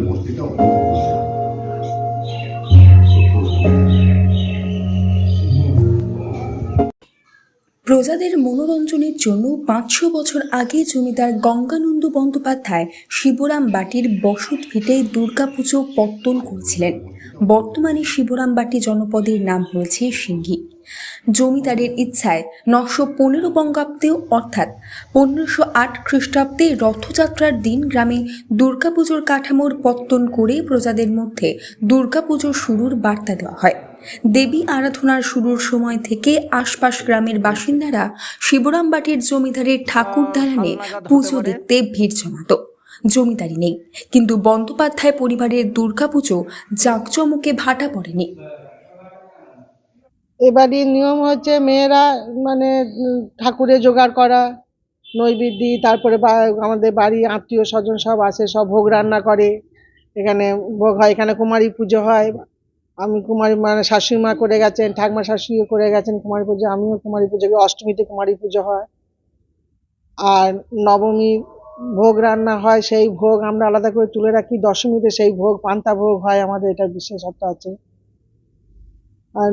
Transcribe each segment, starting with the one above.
মূর্তিটা প্রজাদের মনোরঞ্জনের জন্য পাঁচশো বছর আগে জমিদার গঙ্গানন্দ বন্দ্যোপাধ্যায় শিবরাম বাটির বসত ভিটে দুর্গাপুজো পত্তন করেছিলেন। বর্তমানে শিবরাম বাটি জনপদের নাম হয়েছে সিংহী। জমিদারের ইচ্ছায় নশো পনেরো বঙ্গাব্দে অর্থাৎ পনেরোশো আট খ্রিস্টাব্দে রথযাত্রার দিন গ্রামে দুর্গাপুজোর কাঠামোর পত্তন করে প্রজাদের মধ্যে দুর্গাপুজো শুরুর বার্তা দেওয়া হয়। দেবী আরাধনার শুরুর সময় থেকে আশপাশ গ্রামের বাসিন্দারা শিবরামবাটির জমিদারের ঠাকুর দালানে পুজো দেখতে ভিড় জমাত। জমিদারি নেই। কিন্তু বন্দ্যোপাধ্যায় পরিবারের দুর্গাপুজো জাঁকজমকে ভাটা পড়েনি। এবারই নিয়ম হচ্ছে মেয়েরা মানে ঠাকুরে জোগাড় করা, নৈবেদ্যি, তারপরে আমাদের বাড়ি আত্মীয় স্বজন সব আসে, সব ভোগ রান্না করে। এখানে ভোগ হয়, এখানে কুমারী পুজো হয়। আমি কুমারী মানে শাশুড়ি মা করে গেছেন, ঠাকমা শাশুড়িও করে গেছেন কুমারী পুজো, আমিও কুমারী পুজো অষ্টমীতে কুমারী পুজো হয়। আর নবমী ভোগ রান্না হয় সেই ভোগ আমরা আলাদা করে তুলে রাখি। দশমীতে সেই ভোগ পান্তা ভোগ হয় আমাদের এটা বিশেষত্ব আছে। আর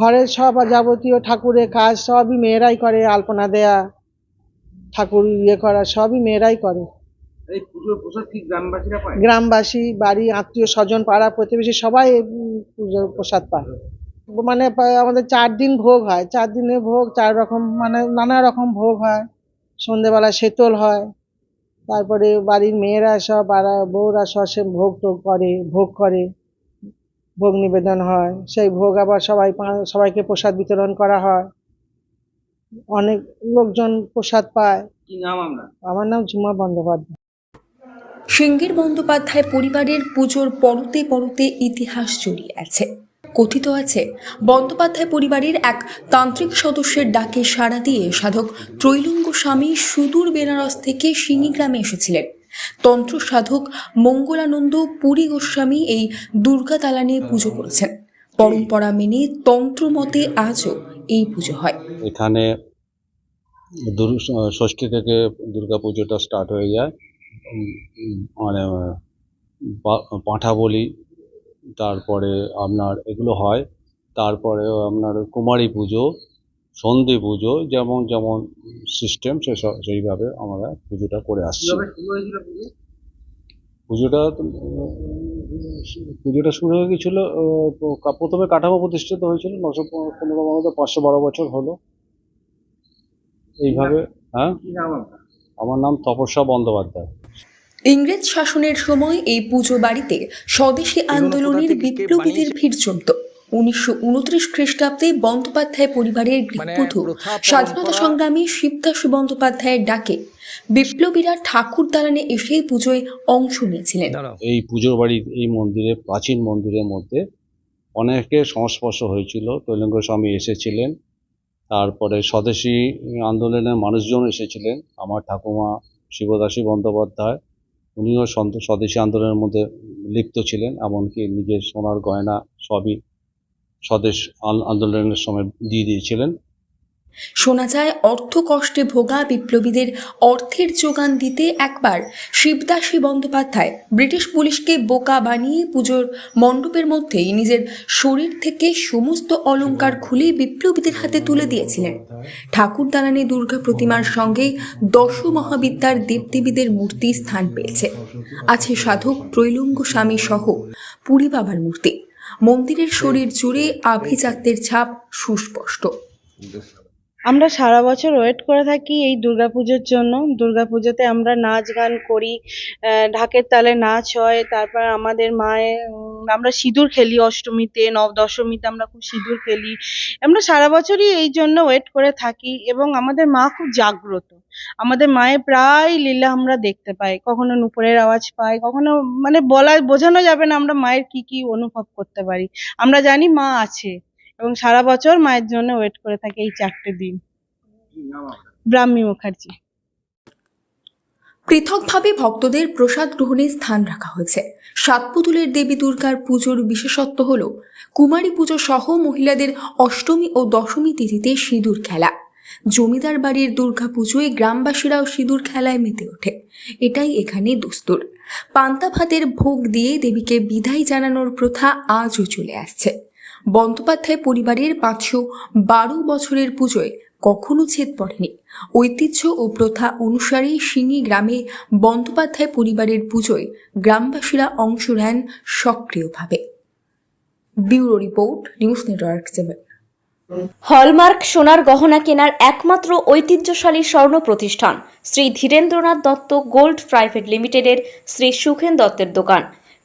ঘরের সব যাবতীয় ঠাকুরের কাজ সবই মেয়েরাই করে আলপনা দেয়া ঠাকুর ইয়ে করা সবই মেয়েরাই করে। গ্রামবাসী বাড়ি আত্মীয় স্বজন পাড়া প্রতিবেশী সবাই পুজোর প্রসাদ পায়। মানে আমাদের চার দিন ভোগ হয়। চার দিনে ভোগ চার রকম মানে নানা রকম ভোগ হয়। সন্ধেবেলা শীতল হয়। তারপরে বাড়ির মেয়েরা সব পাড়া বউরা সব সে ভোগ টোগ করে ভোগ করে ভোগ নিবেদন হয়। সেই ভোগ আবার সবাই সবাইকে প্রসাদ বিতরণ করা হয়। অনেক লোকজন প্রসাদ পায়। কি নাম আমরা আমার নাম ঝুমা বন্দ্যোপাধ্যায়। সিঙ্গের বন্দ্যোপাধ্যায় পরিবারের পুজোর পরতে পরতে ইতিহাস জড়িয়ে আছে। কথিত আছে, বন্দ্যোপাধ্যায় পরিবারের এক তান্ত্রিক সদস্যের ডাকে সাড়া দিয়ে সাধক ত্রৈলঙ্গ স্বামী সুদূর বেনারস থেকে সিঙ্গি গ্রামে এসেছিলেন। তন্ত্র সাধক মঙ্গলানন্দ পুরী গোস্বামী এই দুর্গা তালানে পুজো করেছেন। পরম্পরা মেনে তন্ত্র মতে আজও এই পুজো হয়। এখানে ষষ্ঠী থেকে দুর্গা পুজোটা স্টার্ট হয়ে যায়। মানে পাঁঠা বলি তারপরে আপনার এগুলো হয়। তারপরে আপনার কুমারী পুজো সন্ধি পুজো যেমন যেমন সিস্টেম সে সেইভাবে আমরা পুজোটা করে আসছি। পুজোটা পুজোটা শুরু হয়ে গেছিল প্রথমে কাঠামো প্রতিষ্ঠিত হয়েছিল নশো পনেরো মতো পাঁচশো বারো বছর হলো। এইভাবে হ্যাঁ? আমার নাম তপস্যা বন্দ্যোপাধ্যায়। ইংরেজ শাসনের সময় এই পুজো বাড়িতে স্বদেশী আন্দোলনের বিপ্লবীদের ভিড় জমত। উনিশশো উনত্রিশ খ্রিস্টাব্দে বন্দ্যোপাধ্যায় পরিবারের গৃহবধূ স্বাধীনতা সংগ্রামী শিবদাসী বন্দ্যোপাধ্যায়ের ডাকে বিপ্লবীরা ঠাকুর দালানে এসে পুজোয় অংশ নিয়েছিলেন। এই পুজোর বাড়ি এই মন্দিরে প্রাচীন মন্দিরের মধ্যে অনেকের সংস্পর্শ হয়েছিল। তৈলঙ্গ স্বামী এসেছিলেন তারপরে স্বদেশী আন্দোলনের মানুষজন এসেছিলেন। আমার ঠাকুমা শিবদাসী বন্দ্যোপাধ্যায় উনিও স্বদেশী আন্দোলনের মধ্যে লিপ্ত ছিলেন, এমনকি নিজের সোনার গয়না সবই স্বদেশ আন্দোলনের সময় দিয়ে দিয়েছিলেন। শোনা যায় অর্থ কষ্টে ভোগা বিপ্লবীদের অর্থের যোগান দিতে একবার শিবদাসী বন্দ্যোপাধ্যায় ব্রিটিশ পুলিশকে বোকা বানিয়ে পুজোর মণ্ডপের মধ্যেই নিজের শরীর থেকে সমস্ত অলংকার খুলে বিপ্লবীদের হাতে তুলে দিয়েছিলেন। ঠাকুর দালানে দুর্গা প্রতিমার সঙ্গে দশ মহাবিদ্যার দেবদেবীদের মূর্তি স্থান পেয়েছে। আছে সাধক ত্রৈলঙ্গ স্বামী সহ পুরী বাবার মূর্তি। মন্দিরের শরীর জুড়ে আভিজাত্যের ছাপ সুস্পষ্ট। আমরা সারা বছর ওয়েট করে থাকি এই দুর্গাপুজোর জন্য। দুর্গাপুজোতে আমরা নাচ গান করি ঢাকের তালে নাচ হয় তারপর আমাদের উম, আমরা সিঁদুর খেলি অষ্টমীতে নব দশমীতে আমরা খুব সিঁদুর খেলি। আমরা সারা বছরই এই জন্য ওয়েট করে থাকি এবং আমাদের মা খুব জাগ্রত। আমাদের মায়ের প্রায় লীলা আমরা দেখতে পাই। কখনো নুপুরের আওয়াজ পাই কখনো মানে বলা বোঝানো যাবে না আমরা মায়ের কি কি অনুভব করতে পারি। আমরা জানি মা আছে। এবং সারা বছর মায়ের জন্য ওয়েট করে থাকে এই চারটে দিন। ব্রাহ্মী মুখার্জি। পৃথকভাবে ভক্তদের প্রসাদ গ্রহণের স্থান রাখা হয়েছে। সাত পুতুলের দেবী দুর্গার পুজোর বিশেষত্ব হল, কুমারী পুজো সহ মহিলাদের অষ্টমী ও দশমী তিথিতে সিঁদুর খেলা। জমিদার বাড়ির দুর্গা পুজোয় গ্রামবাসীরাও সিঁদুর খেলায় মেতে ওঠে। এটাই এখানে দস্তুর। পান্তা ভাতের ভোগ দিয়ে দেবীকে বিদায় জানানোর প্রথা আজও চলে আসছে। বন্দ্যোপাধ্যায় পরিবারের পাঁচশো বারো বছরের পুজোয় কখনো ছেদ পড়েনি। ঐতিহ্য ও প্রথা অনুসারে সিঙ্গি গ্রামে বন্দ্যোপাধ্যায় পরিবারের পুজোয় গ্রামবাসীরা অংশ নেন সক্রিয়ভাবে। Bureau report, news network seven. Hallmark সোনার গহনা কেনার একমাত্র ঐতিহ্যশালী স্বর্ণ প্রতিষ্ঠান শ্রী ধীরেন্দ্রনাথ দত্ত গোল্ড প্রাইভেট লিমিটেডের শ্রী সুখেন দত্তের দোকান।